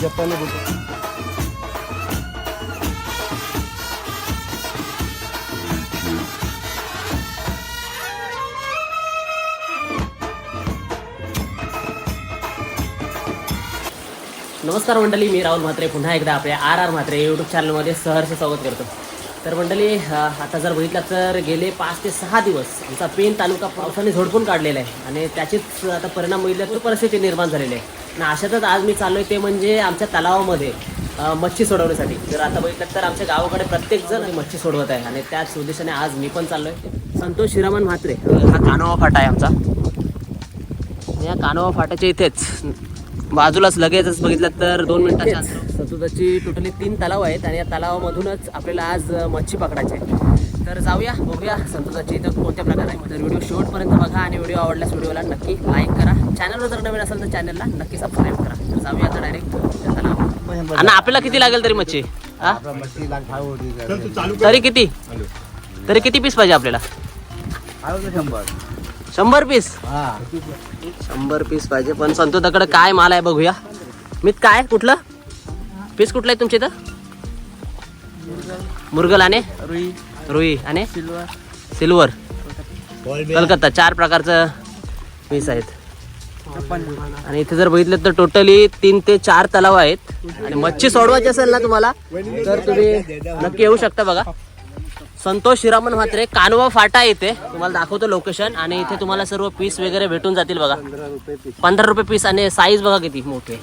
जपानी बोलतो नमस्कार मंडळी मी राहुल म्हात्रे. पुन्हा एकदा आपल्या आर आर म्हात्रे यूट्यूब चॅनलमध्ये सहर्ष स्वागत करतो. तर मंडळी आता जर बघितलं तर गेले पाच ते सहा दिवस आमचा पेन तालुका पावसाने झोडपून काढलेला आहे आणि त्याचीच आता परिणाम बघितलं तर परिस्थिती निर्माण झालेली आहे. आणि अशातच आज मी चाललोय ते म्हणजे आमच्या तलावामध्ये मच्छी सोडवण्यासाठी. जर आता बघितलं तर आमच्या गावाकडे प्रत्येक जण मच्छी सोडवत आहे आणि त्याच उद्देशाने आज मी पण चाललोय. संतोष श्रीरामन म्हात्रे हा कानोवा फाटा आहे आमचा. या कानोवा फाट्याच्या इथेच बाजूलाच लगेचच बघितलं तर दोन मिनिटाच्या सतुदाची टोटली तीन तलाव आहेत आणि या तलावामधूनच आपल्याला आज मच्छी पकडायची आहे. तर जाऊया बघूया संतोषाची इथं कोणत्या प्रकारे आहे. तर व्हिडिओ शेवटपर्यंत बघा आणि व्हिडिओ आवडल्यास व्हिडिओला नक्की लाईक करा. चॅनलवर जर नवीन असेल तर चॅनलला नक्की सबस्क्राईब करा. तर जाऊया आता डायरेक्ट तलाव आणि आपल्याला किती लागेल तरी मच्छी? तरी किती? तरी किती पीस पाहिजे आपल्याला? शंभर. शंभर पीस. हा. शंभर पीस पाहिजे. पण संतोषाकडे काय माल आहे बघूया. मित काय? कुठलं? पीस कुठलं आहे तुमच्या इथं? मुरगल आणि? रुई. रुई आणि? सिल्वर. सिल्वर. कलकत्ता. चार प्रकारचं पीस आहेत. आणि इथे जर बघितलं तर टोटली तीन ते चार तलाव आहेत. आणि मच्छी सोडवायची असेल ना तुम्हाला तर तुम्ही नक्की येऊ शकता बघा. संतोष शिरामन म्हात्रे कानवा फाटा येते तुम्हाला दाखवतो लोकेशन आणि इथे तुम्हाला सर्व पीस वगैरे भेटून जातील बघा. पंधरा रुपये पीस पंधरा रुपये पीस आणि साईज बघा किती मोठी.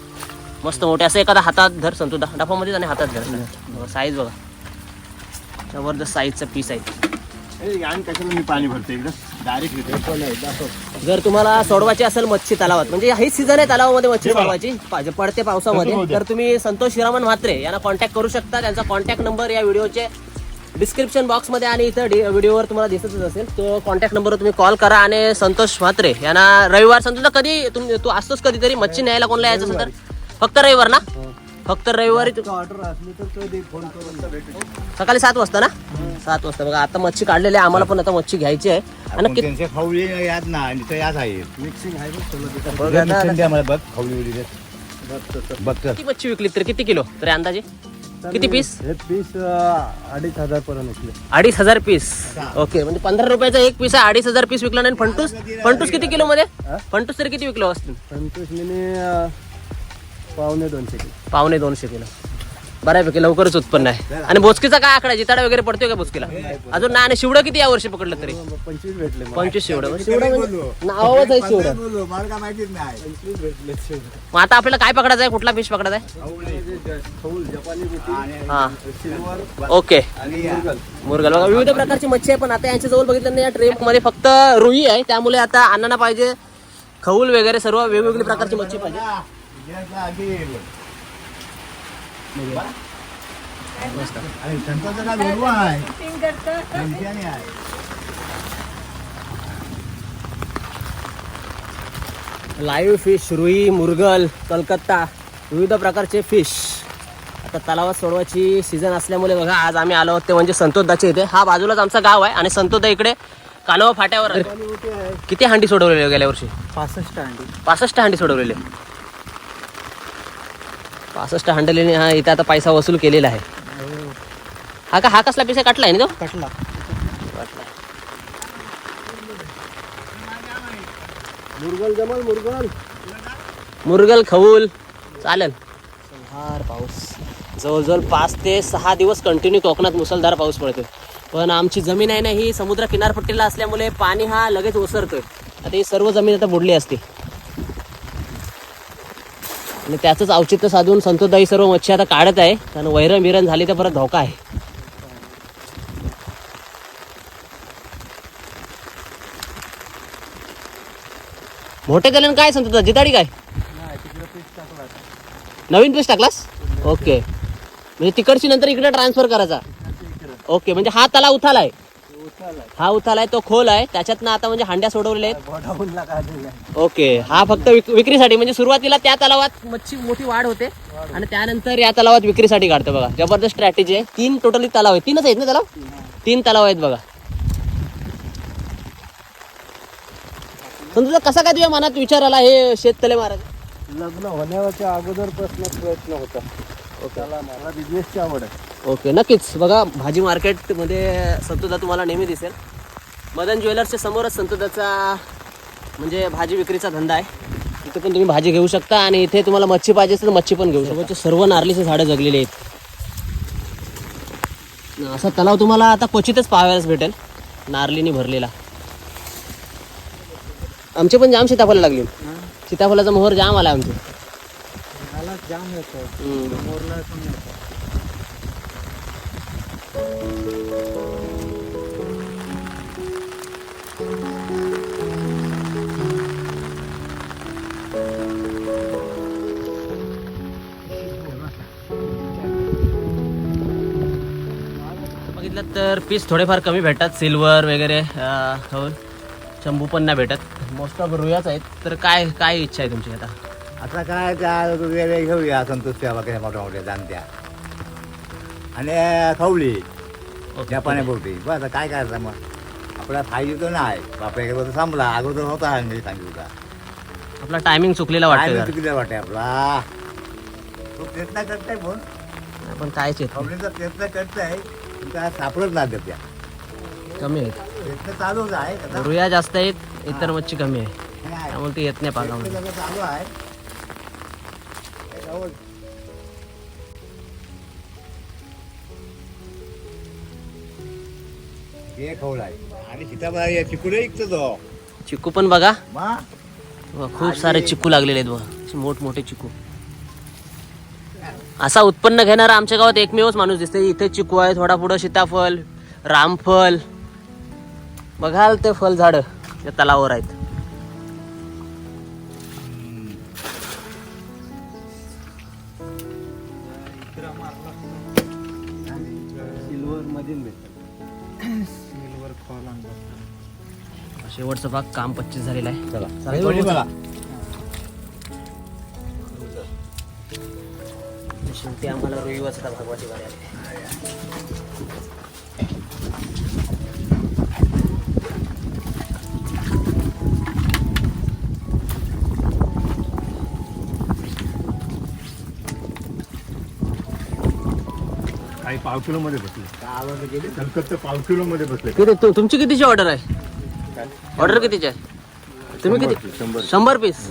मस्त मोठे. असं एखादा हातात धर संतू डफामध्ये आणि हातात धर. साईज बघा जबरदस्त साईजचा पीस आहे. आणि कशाला मी पाणी भरतो इकडं? डायरेक्ट जर तुम्हाला सोडवायची असेल मच्छी तलावात म्हणजे ही सीझन आहे तलावामध्ये मच्छी सोडवायची. पडते पावसामध्ये. तर तुम्ही संतोष हिरामन म्हात्रे यांना कॉन्टॅक्ट करू शकता. त्यांचा कॉन्टॅक्ट नंबर या व्हिडिओचे डिस्क्रिप्शन बॉक्समध्ये आणि इथं डि- व्हिडिओवर तुम्हाला दिसतच असेल. तो कॉन्टॅक्ट नंबरवर तुम्ही कॉल करा आणि संतोष म्हात्रे यांना रविवार संतोष कधी तुम तू असतोस कधीतरी? मच्छी न्यायला कोणाला यायचं असेल तर? फक्त रविवार ना? फक्त रविवारी तू- ऑर्डर असली तर कधी फोन करून भेटू सकाळी सात वाजता ना? सात वाजता. बघा आता मच्छी काढलेली आहे. आम्हाला पण आता मच्छी घ्यायची आहे. आणि ना आहे. मिक्सिंग आहे बघ किती मच्छी विकली तर? किती किलो? तरी अंदाजे? किती पीस हे पीस अं, अडीच हजार पर्यंत असले. अडीच हजार पीस ओके म्हणजे पंधरा रुपयाचा एक पीस आहे अडीच हजार पीस विकला नाही. फंटूस फंटूस किती किलो मध्ये? फंटूस तरी किती विकलो असतील संतोष मिनी पावणे दोनशे किलो. पावणे दोनशे किलो. बऱ्यापैकी लवकरच उत्पन्न आहे आणि बोचकीचा काय आकडा जिताडा वगैरे पडतोय का बोचकीला अजून नाही आणि शिवडं किती या वर्षी पकडलं तरी पंचवीस भेटले. पंचवीस शिवडं शिवडं म्हणजे नावाच आहे शिवडं मला काय माहितीच नाही पंचवीस भेटले शेवट. मग आता आपल्याला काय पकडायचं आहे कुठला फिश पकडायचा आहे हा ओके आणि मुरगल. मुरगल बघा विविध प्रकारची मच्छी आहे पण आता यांच्या जवळ बघितलं नाही या ट्रे मध्ये फक्त रुई आहे त्यामुळे आता अण्णांना पाहिजे खऊल वगैरे सर्व वेगवेगळी प्रकारची मच्छी पाहिजे आणि संताचा काय वेगळं आहे त्यांच्याने आहे लाईव्ह फिश रुई मुरगल कलकत्ता विविध प्रकारचे फिश आता तलावात सोडवायची सीझन असल्यामुळे बघा आज आम्ही आलो ते म्हणजे संतोषदाचे इथे. हा बाजूलाच आमचा गाव आहे आणि संतोषदा इकडे कानवा फाट्यावर. किती हांडी सोडवलेले गेल्या वर्षी? पासष्ट अंडी पासष्ट हांडी सोडवलेले. पासष्ट हांडलेने हा इथे आता पैसा वसूल केलेला आहे. हा का हा कसला पैसा काटलाय ना तो? कटला. मुरगल जमल मुरगल. मुरगल खऊल चालेल. मुसळधार पाऊस. जवळजवळ पाच ते सहा दिवस कंटिन्यू कोकणात मुसळधार पाऊस पडतोय. पण आमची जमीन आहे ना ही समुद्र किनारपट्टीला असल्यामुळे पाणी हा लगेच ओसरतोय. आता ही सर्व जमीन आता बुडली असते. आणि त्याचंच औचित्य साधून संतोदाई सर्व मच्छी आता काढत आहे. कारण वैरण बिरण झाली तर परत धोका आहे. मोठे केल्यानं काय संतोष जिताडी काय? नवीन पीस टाकलास? ओके म्हणजे तिकडची नंतर इकडे ट्रान्सफर करायचा. ओके म्हणजे हा तला उथाला आहे. हा उथाला आहे तो खोल आहे. त्याच्यातनं आता म्हणजे हांड्या सोडवलेल्या आहेत. ओके. हा फक्त विक- विक्रीसाठी म्हणजे सुरुवातीला त्या तलावात मच्छी मोठी वाढ होते. आणि त्यानंतर या तलावात विक्रीसाठी काढतो बघा. जबरदस्त स्ट्रॅटेजी आहे. तीन टोटली तलाव आहेत. तीनच आहेत ना तलाव? तीन तलाव आहेत बघा. पण तुझा कसा काय तुझ्या मनात विचार आला हे शेततले महाराज? लग्न होण्याच्या प्रश्न प्रयत्न होता. त्याला मला बिझनेसची आवड आहे. ओके नक्कीच. बघा भाजी मार्केटमध्ये संतुदा तुम्हाला नेहमी दिसेल. मदन ज्वेलर्सच्या समोरच संतुदाचा म्हणजे भाजी विक्रीचा धंदा आहे. इथे पण तुम्ही भाजी घेऊ शकता आणि इथे तुम्हाला मच्छी पाहिजे असेल तर मच्छी पण घेऊ शकता. सर्व नारळीचे झाडं जगलेली आहेत. असा तलाव तुम्हाला आता क्वचितच पाहायलाच भेटेल. नारळीने भरलेला. आमचे पण जाम सीताफळ लागली. सीताफळाचा मोहर जाम आला आमचे. जाम येतो हम्म. मोरला पण तर पीस थोडेफार कमी भेटतात सिल्वर वगैरे हो. शंभू पण नाही भेटत. मोस्ट ऑफ रुयाच आहेत. तर काय काय इच्छा आहे तुमची आता? आता काय त्या वेगळे घेऊया संतोष सेवा काही मोठ्या मोठ्या जाणत्या. आणि खवली जपानी बोटी बस आता काय करायचं मग? आपला फायदे तो नाही. बापऱ्याकडे तर संपला. अगोदर होता सांगितलं सांगितलं आपला टायमिंग चुकलेला वाटतं मी चुकीला वाटते आपला. तो प्रयत्न करताय पण पण कायच येत खवलीचा प्रयत्न करताय पण काय सापडत नाही त्या. नाही. कमी आहेत प्रयत्न चालूच आहे. आता रुया जास्त आहेत इतर मच्छी कमी आहे. त्यामुळे ते येत नाही प्रयत्न सगळं चालू आहे. हे तो. चिकू पण बघा. व खूप सारे चिकू लागलेले आहेत बघा. मोठमोठे चिकू. असा उत्पन्न घेणारा आमच्या गावात एकमेवच माणूस दिसते इथे चिकू आहे थोडा पुढं सीताफळ रामफल बघाल ते फल झाड त्या तलावावर आहेत. शेवटचा भाग काम पच्चीस झालेला आहे. चला. शेवटी आम्हाला भागवाची आली. काही पाव किलो मध्ये बसले कलकत्ता पाव किलो मध्ये बसले. किती तु- तुमची कितीची ऑर्डर आहे? ऑर्डर कितीची आहे? तुम्ही किती? शंभर. पीस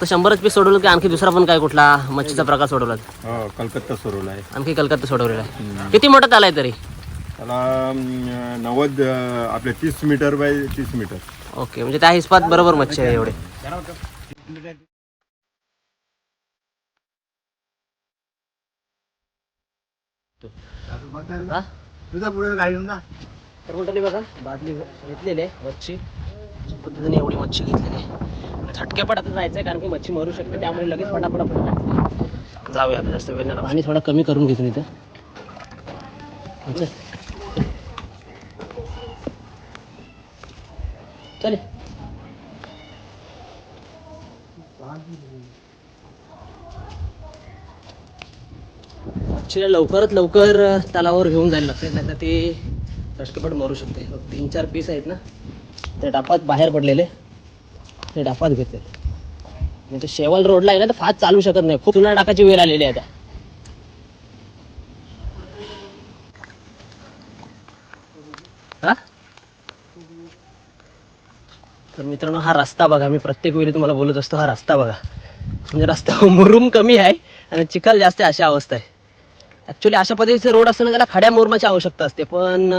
तर शंभरच पीस सोडवलं की आणखी दुसरा पण काय कुठला मच्छीचा प्रकार सोडवला हो कलकत्ता सोडवला आहे. आणखी कलकत्ता सोडवलेला आहे. किती मोठा ताला आहे तरी? त्याला नव्वद आपले तीस मीटर बाय तीस मीटर. ओके म्हणजे त्या हिसपात बरोबर मच्छी आहे एवढे. हा? तुझा पुढे गाडी तर मंडळी बघा बादली घेतलेली आहे मच्छी पद्धतीने एवढी मच्छी घेतलेली आहे झटकेपट आता जायचं आहे कारण की मच्छी मरू शकते त्यामुळे लगेच फटाफट आपण. जाऊया जास्त वेळ नाही. पाणी थोडा कमी करून घेतो इथं चल. मच्छीला लवकरात लवकर तलावावर घेऊन जायला लागते नाही तर ते झटकेपट मरू शकते. तीन चार पीस आहेत ना ते डापात बाहेर पडलेले ते डापात घेते म्हणजे तर शेवाल रोडला आहे ना तर फास्ट चालू शकत नाही. खूप चुना टाकाची वेळ आलेली आहे आता. हा? तर मित्रांनो हा रस्ता बघा. मी प्रत्येक वेळी तुम्हाला बोलत असतो हा रस्ता बघा. म्हणजे रस्ता मुरुम कमी आहे आणि चिखल जास्त आहे, अशी अवस्था आहे. ॲक्च्युली अशा पद्धतीचे रोड असताना त्याला खड्या मोरमाची आवश्यकता असते पण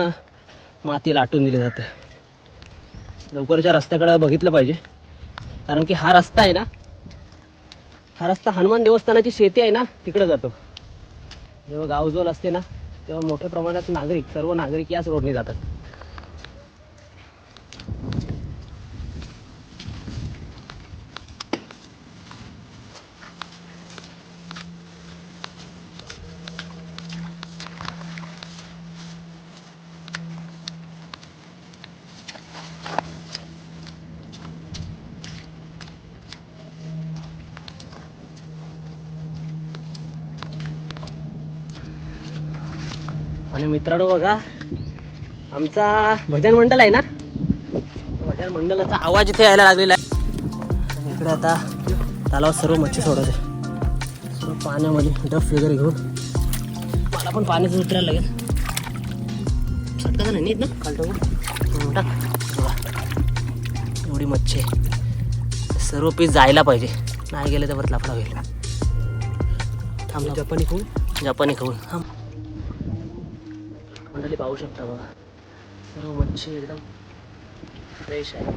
माती लाटून दिली जाते. लवकरच्या रस्त्याकडे बघितलं पाहिजे. कारण की हा रस्ता आहे ना हा रस्ता हनुमान देवस्थानाची शेती आहे ना तिकडे जातो. जेव्हा गावजोल असते ना तेव्हा मोठ्या प्रमाणात नागरिक सर्व नागरिक याच रोडने जातात. आणि मित्रांनो बघा आमचा भजन मंडळ आहे ना? भजन मंडळाचा आवाज इथे यायला लागलेला आहे. इकडे आता तलावात सर्व मच्छी सोडत आहे सर्व पाण्यामध्ये डफ वगैरे घेऊन. मला पण पाण्याचं उतरायला लागेल. सटका नाही नीट ना? खालटं टाक बघा. एवढी मच्छी आहे. सर्व पीस जायला पाहिजे. नाही गेले तर परत लाकडा होईल. थांब जपानी खाऊन जपानी खाऊन थांब मंडळी पाहू शकता बघा. सर्व मच्छी एकदम फ्रेश आहे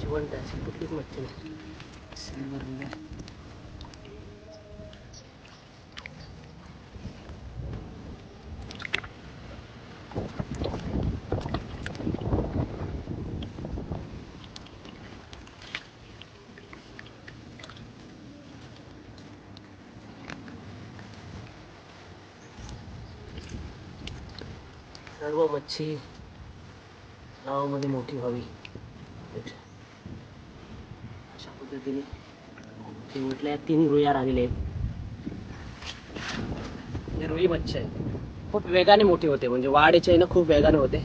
जिवंत आहे कुठलीच मच्छी नाही. सिल्वर वगैरे. सर्व मच्छी. गावामध्ये मोठी व्हावी. अशा पद्धतीने ते म्हटल्या तीन रुया राहिलेले आहेत. रुई मच्छी आहे खूप वेगाने मोठी होते म्हणजे वाढीचे ना खूप वेगाने होते.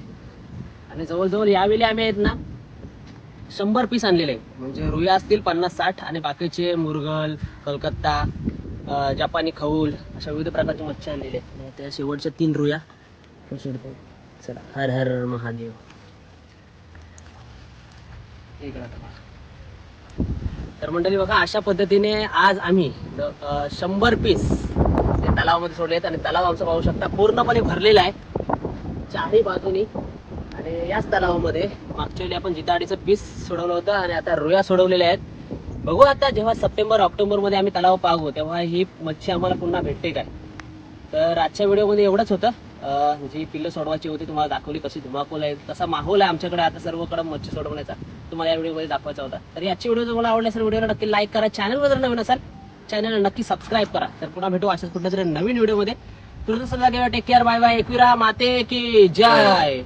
आणि जवळजवळ यावेळी आम्ही आहेत ना शंभर पीस आणलेले आहेत. म्हणजे रुया असतील पन्नास साठ आणि बाकीचे मुरगल कलकत्ता जपानी खऊल अशा विविध प्रकारचे मच्छी आणलेले आहेत. त्या शेवटच्या तीन रुया. सोडतो चला हर हर महादेव. तर मंडळी बघा अशा पद्धतीने आज आम्ही शंभर पीस तलावामध्ये सोडले आहेत आणि तलाव आमचं पाहू शकता पूर्णपणे भरलेला आहे. चारही बाजूनी. आणि याच तलावामध्ये मागच्या वेळी आपण जिताडीचं पीस सोडवलं होतं आणि आता रुया सोडवलेल्या आहेत. बघू आता जेव्हा सप्टेंबर ऑक्टोबरमध्ये आम्ही तलाव पाहू तेव्हा ही मच्छी आम्हाला पुन्हा भेटते काय. तर आजच्या व्हिडिओमध्ये एवढंच होतं. जी म्हणजे पिल्लं सोडवायची होती तुम्हाला दाखवली कशी धुमाकूल आहे तसा माहोल आहे आमच्याकडे आता सर्वकडे मच्छी सोडवण्याचा. तुम्हाला या व्हिडिओमध्ये दाखवायचा होता. तर याची व्हिडिओ तुम्हाला आवडली असेल व्हिडिओला नक्की लाईक करा. चॅनलवर जर नवीन असाल चॅनलला नक्की सबस्क्राईब करा. तर पुन्हा भेटू अशाच कुठल्या तरी नवीन व्हिडिओमध्ये. तुझं सल्ला take care bye bye Ekvira माते की जय.